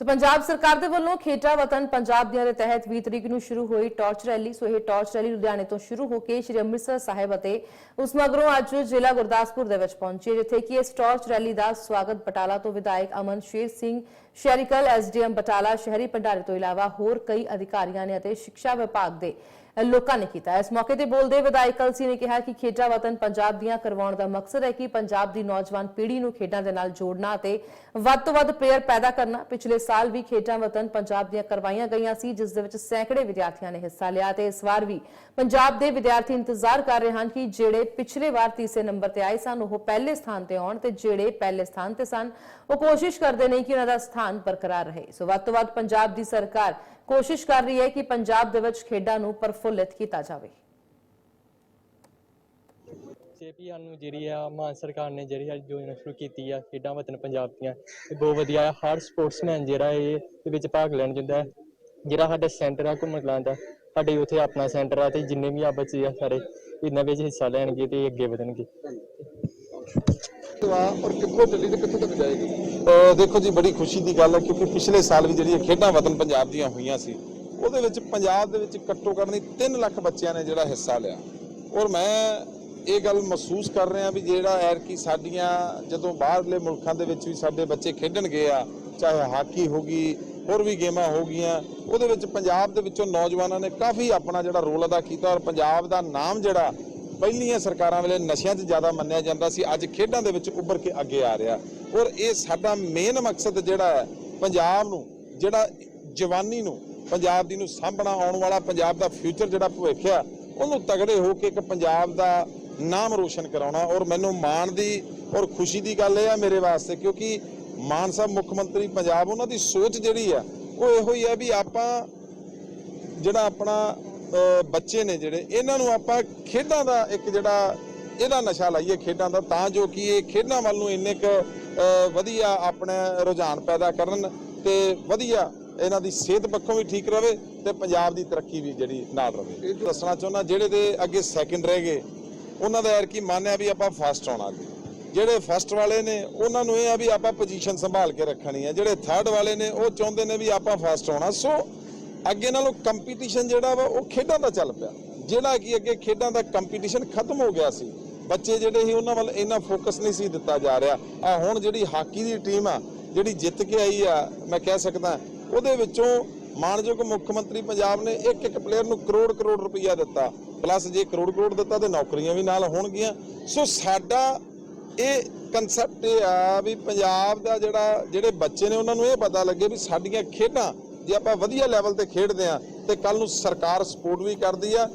ਸੋ ਪੰਜਾਬ ਸਰਕਾਰ ਦੇ ਵੱਲੋਂ ਖੇਡਾਂ ਵਤਨ ਪੰਜਾਬ ਦੀਆਂ ਦੇ ਤਹਿਤ 20 ਤਰੀਕ ਨੂੰ ਸ਼ੁਰੂ ਹੋਈ ਟਾਰਚ ਰੈਲੀ। ਸੋ ਇਹ ਟਾਰਚ ਰੈਲੀ ਲੁਧਿਆਣੇ ਤੋਂ ਸ਼ੁਰੂ ਹੋ ਕੇ ਸ਼੍ਰੀ ਅੰਮ੍ਰਿਤਸਰ ਸਾਹਿਬ ਅਤੇ ਉਸ ਮਗਰੋਂ ਅੱਜ ਜ਼ਿਲ੍ਹਾ ਗੁਰਦਾਸਪੁਰ ਦੇ ਵਿੱਚ ਪਹੁੰਚੀ ਜਿੱਥੇ ਕਿ ਇਸ ਟਾਰਚ ਰੈਲੀ ਦਾ ਸਵਾਗਤ ਬਟਾਲਾ ਤੋਂ ਵਿਧਾਇਕ ਅਮਨ ਸ਼ੇਰ ਸਿੰਘ, ਸ਼ਹਿਰੀਕਲ ਐਸਡੀਐਮ ਬਟਾਲਾ, ਸ਼ਹਿਰੀ ਭੰਡਾਰੀ ਤੋਂ ਇਲਾਵਾ ਹੋਰ ਕਈ ਅਧਿਕਾਰੀਆਂ ਨੇ ਅਤੇ ਸਿੱਖਿਆ ਵਿਭਾਗ ਦੇ ਲੋਕਾਂ ਨੇ ਕੀਤਾ। ਇਸ ਮੌਕੇ ਤੇ ਬੋਲਦੇ ਵਿਧਾਇਕ ਕਲਸੀ ਨੇ ਕਿਹਾ ਕਿ ਖੇਡਾਂ ਵਤਨ ਪੰਜਾਬ ਦੀਆਂ ਕਰਵਾਉਣ ਦਾ ਮਕਸਦ ਹੈ ਕਿ ਪੰਜਾਬ ਦੀ ਨੌਜਵਾਨ ਪੀੜ੍ਹੀ ਨੂੰ ਖੇਡਾਂ ਦੇ ਨਾਲ ਜੋੜਨਾ ਅਤੇ ਵੱਧ ਤੋਂ ਵੱਧ ਪਲੇਅਰ ਪੈਦਾ ਕਰਨਾ। ਪਿਛਲੇ ਸਾਲ ਵੀ ਖੇਡਾਂ ਵਤਨ ਪੰਜਾਬ ਦੀਆਂ ਕਰਵਾਈਆਂ ਗਈਆਂ ਸੀ, ਜਿਸ ਦੇ ਵਿੱਚ ਸੈਂਕੜੇ ਵਿਦਿਆਰਥੀਆਂ ਨੇ ਹਿੱਸਾ ਲਿਆ ਤੇ ਇਸ ਵਾਰ ਵੀ ਪੰਜਾਬ ਦੇ ਵਿਦਿਆਰਥੀ ਇੰਤਜ਼ਾਰ ਕਰ ਰਹੇ ਹਨ ਕਿ ਜਿਹੜੇ ਪਿਛਲੇ ਵਾਰ ਤੀਸਰੇ ਨੰਬਰ ਤੇ ਆਏ ਸਨ, ਉਹ ਪਹਿਲੇ ਸਥਾਨ ਤੇ ਆਉਣ ਤੇ ਜਿਹੜੇ ਪਹਿਲੇ ਸਥਾਨ ਤੇ ਸਨ, ਉਹ ਕੋਸ਼ਿਸ਼ ਕਰਦੇ ਨੇ ਕਿ ਉਹਨਾਂ ਦਾ ਸਥਾਨ ਬਰਕਰਾਰ ਰਹੇ। ਸੋ ਵੱਧ ਤੋਂ ਵੱਧ ਪੰਜਾਬ ਦੀ ਸਰਕਾਰ ਕੋਸ਼ਿਸ਼ ਕਰ ਰਹੀ ਹੈ ਕਿ ਪੰਜਾਬ ਦੇ ਵਿੱਚ ਖੇਡਾਂ ਨੂੰ ਪ੍ਰਫੁੱਲਿਤ ਕੀਤਾ ਜਾਵੇ। ਜੇਪੀਆਰ ਨੂੰ ਜਿਹੜੀ ਆ, ਮਾਨ ਸਰਕਾਰ ਨੇ ਜਿਹੜੀ ਆ ਯੋਜਨਾ ਸ਼ੁਰੂ ਕੀਤੀ ਆ, ਖੇਡਾਂ ਵਤਨ ਪੰਜਾਬ ਦੀਆਂ, ਇਹ ਬਹੁਤ ਵਧੀਆ ਆ। ਹਰ ਸਪੋਰਟਸਮੈਨ ਜਿਹੜਾ ਇਹ ਦੇ ਵਿੱਚ ਭਾਗ ਲੈਣ ਜਾਂਦਾ ਹੈ। ਜਿਹੜਾ ਸਾਡਾ ਸੈਂਟਰ ਆ, ਘੁੰਮਣ ਕਲਾਂ ਦਾ, ਸਾਡੇ ਉੱਥੇ ਆਪਣਾ ਸੈਂਟਰ ਆ ਤੇ ਜਿੰਨੇ ਵੀ ਆ ਬੱਚੇ ਆ ਸਾਰੇ, ਇਹਨਾਂ ਵਿੱਚ ਹਿੱਸਾ ਲੈਣਗੇ ਤੇ ਅੱਗੇ ਵਧਣਗੇ। ਵਾ ਔਰ ਕਿੱਥੋਂ ਚੱਲੀ ਤੇ ਕਿੱਥੋਂ ਤੱਕ ਜਾਏਗੀ? ਦੇਖੋ ਜੀ, ਬੜੀ ਖੁਸ਼ੀ ਦੀ ਗੱਲ ਹੈ ਕਿਉਂਕਿ ਪਿਛਲੇ ਸਾਲ ਵੀ ਜਿਹੜੀਆਂ ਖੇਡਾਂ ਵਤਨ ਪੰਜਾਬ ਦੀਆਂ ਹੋਈਆਂ ਸੀ, ਉਹਦੇ ਵਿੱਚ ਪੰਜਾਬ ਦੇ ਵਿੱਚ ਘੱਟੋ ਘੱਟ ਨਹੀਂ 3 ਲੱਖ ਬੱਚਿਆਂ ਨੇ ਜਿਹੜਾ ਹਿੱਸਾ ਲਿਆ। ਔਰ ਮੈਂ ਇਹ ਗੱਲ ਮਹਿਸੂਸ ਕਰ ਰਿਹਾ ਵੀ ਜਿਹੜਾ ਐਰ ਕਿ ਸਾਡੀਆਂ ਜਦੋਂ ਬਾਹਰਲੇ ਮੁਲਕਾਂ ਦੇ ਵਿੱਚ ਵੀ ਸਾਡੇ ਬੱਚੇ ਖੇਡਣਗੇ ਆ, ਚਾਹੇ ਹਾਕੀ ਹੋ ਗਈ, ਹੋਰ ਵੀ ਗੇਮਾਂ ਹੋ ਗਈਆਂ, ਉਹਦੇ ਵਿੱਚ ਪੰਜਾਬ ਦੇ ਵਿੱਚੋਂ ਨੌਜਵਾਨਾਂ ਨੇ ਕਾਫੀ ਆਪਣਾ ਜਿਹੜਾ ਰੋਲ ਅਦਾ ਕੀਤਾ ਔਰ ਪੰਜਾਬ ਦਾ ਨਾਮ ਜਿਹੜਾ ਪਹਿਲੀਆਂ ਸਰਕਾਰਾਂ ਵੇਲੇ ਨਸ਼ਿਆਂ 'ਚ ਜ਼ਿਆਦਾ ਮੰਨਿਆ ਜਾਂਦਾ ਸੀ, ਅੱਜ ਖੇਡਾਂ ਦੇ ਵਿੱਚ ਉੱਭਰ ਕੇ ਅੱਗੇ ਆ ਰਿਹਾ। ਔਰ ਇਹ ਸਾਡਾ ਮੇਨ ਮਕਸਦ ਜਿਹੜਾ ਹੈ, ਪੰਜਾਬ ਨੂੰ, ਜਿਹੜਾ ਜਵਾਨੀ ਨੂੰ, ਪੰਜਾਬ ਦੀ ਨੂੰ ਸਾਂਭਣਾ ਆਉਣ ਵਾਲਾ, ਪੰਜਾਬ ਦਾ ਫਿਊਚਰ ਜਿਹੜਾ ਭਵਿੱਖ ਆ, ਉਹਨੂੰ ਤਗੜੇ ਹੋ ਕੇ ਇੱਕ ਪੰਜਾਬ ਦਾ ਨਾਮ ਰੋਸ਼ਨ ਕਰਾਉਣਾ। ਔਰ ਮੈਨੂੰ ਮਾਣ ਦੀ ਔਰ ਖੁਸ਼ੀ ਦੀ ਗੱਲ ਇਹ ਆ ਮੇਰੇ ਵਾਸਤੇ, ਕਿਉਂਕਿ ਮਾਨ ਸਾਹਿਬ ਮੁੱਖ ਮੰਤਰੀ ਪੰਜਾਬ, ਉਹਨਾਂ ਦੀ ਸੋਚ ਜਿਹੜੀ ਆ, ਉਹ ਇਹੋ ਹੀ ਆ ਵੀ ਆਪਾਂ ਜਿਹੜਾ ਆਪਣਾ ਬੱਚੇ ਨੇ ਜਿਹੜੇ ਇਹਨਾਂ ਨੂੰ ਆਪਾਂ ਖੇਡਾਂ ਦਾ ਇੱਕ ਜਿਹੜਾ ਇਹਦਾ ਨਸ਼ਾ ਲਾਈਏ ਖੇਡਾਂ ਦਾ ਤਾਂ ਜੋ ਕਿ ਇਹ ਖੇਡਾਂ ਵੱਲ ਨੂੰ ਇੰਨੇ ਕ ਵਧੀਆ ਆਪਣਾ ਰੁਝਾਨ ਪੈਦਾ ਕਰਨ ਤੇ ਵਧੀਆ ਇਹਨਾਂ ਦੀ ਸਿਹਤ ਪੱਖੋਂ ਵੀ ਠੀਕ ਰਵੇ ਤੇ ਪੰਜਾਬ ਦੀ ਤਰੱਕੀ ਵੀ ਜਿਹੜੀ ਨਾਲ ਰਵੇ। ਇਹ ਦੱਸਣਾ ਚਾਹੁੰਦਾ ਜਿਹੜੇ ਦੇ ਅੱਗੇ ਸੈਕਿੰਡ ਰਹਿ ਗਏ ਉਹਨਾਂ ਦਾ ਯਾਰ ਕੀ ਮੰਨਿਆ ਵੀ ਆਪਾਂ ਫਸਟ ਆਉਣਾ ਅੱਗੇ। ਜਿਹੜੇ ਫਸਟ ਵਾਲੇ ਨੇ ਉਹਨਾਂ ਨੂੰ ਇਹ ਆ ਵੀ ਆਪਾਂ ਪੋਜੀਸ਼ਨ ਸੰਭਾਲ ਕੇ ਰੱਖਣੀ ਹੈ ਜਿਹੜੇ ਥਰਡ ਵਾਲੇ ਨੇ ਉਹ ਚਾਹੁੰਦੇ ਨੇ ਵੀ ਆਪਾਂ ਫਸਟ ਆਉਣਾ। ਸੋ ਅੱਗੇ ਨਾਲੋਂ ਕੰਪੀਟੀਸ਼ਨ ਜਿਹੜਾ ਵਾ ਉਹ ਖੇਡਾਂ ਦਾ ਚੱਲ ਪਿਆ। ਜਿਹੜਾ ਕਿ ਅੱਗੇ ਖੇਡਾਂ ਦਾ ਕੰਪੀਟੀਸ਼ਨ ਖਤਮ ਹੋ ਗਿਆ ਸੀ। ਬੱਚੇ ਜਿਹੜੇ ਸੀ ਉਹਨਾਂ ਵੱਲ ਇੰਨਾ ਫੋਕਸ ਨਹੀਂ ਸੀ ਦਿੱਤਾ ਜਾ ਰਿਹਾ। ਆ ਹੁਣ ਜਿਹੜੀ ਹਾਕੀ ਦੀ ਟੀਮ ਆ, ਜਿਹੜੀ ਜਿੱਤ ਕੇ ਆਈ ਆ, ਮੈਂ ਕਹਿ ਸਕਦਾ, ਉਹਦੇ ਵਿੱਚੋਂ ਮਾਨਯੋਗ ਮੁੱਖ ਮੰਤਰੀ ਪੰਜਾਬ ਨੇ ਇੱਕ ਇੱਕ ਪਲੇਅਰ ਨੂੰ ਕਰੋੜ ਕਰੋੜ ਰੁਪਈਆ ਦਿੱਤਾ। ਪਲੱਸ ਜੇ ਕਰੋੜ ਕਰੋੜ ਦਿੱਤਾ ਤੇ ਨੌਕਰੀਆਂ ਵੀ ਨਾਲ ਹੋਣਗੀਆਂ। ਸੋ ਸਾਡਾ ਇਹ ਕਨਸੈਪਟ ਇਹ ਆ ਵੀ ਪੰਜਾਬ ਦਾ ਜਿਹੜਾ, ਜਿਹੜੇ ਬੱਚੇ ਨੇ ਉਹਨਾਂ ਨੂੰ ਇਹ ਪਤਾ ਲੱਗੇ ਵੀ ਸਾਡੀਆਂ ਖੇਡਾਂ ਜੇ ਆਪਾਂ ਵਧੀਆ ਲੈਵਲ ਤੇ ਖੇਡਦੇ ਆ ਤੇ ਕੱਲ ਨੂੰ ਸਰਕਾਰ ਸਪੋਰਟ ਵੀ ਕਰਦੀ ਆ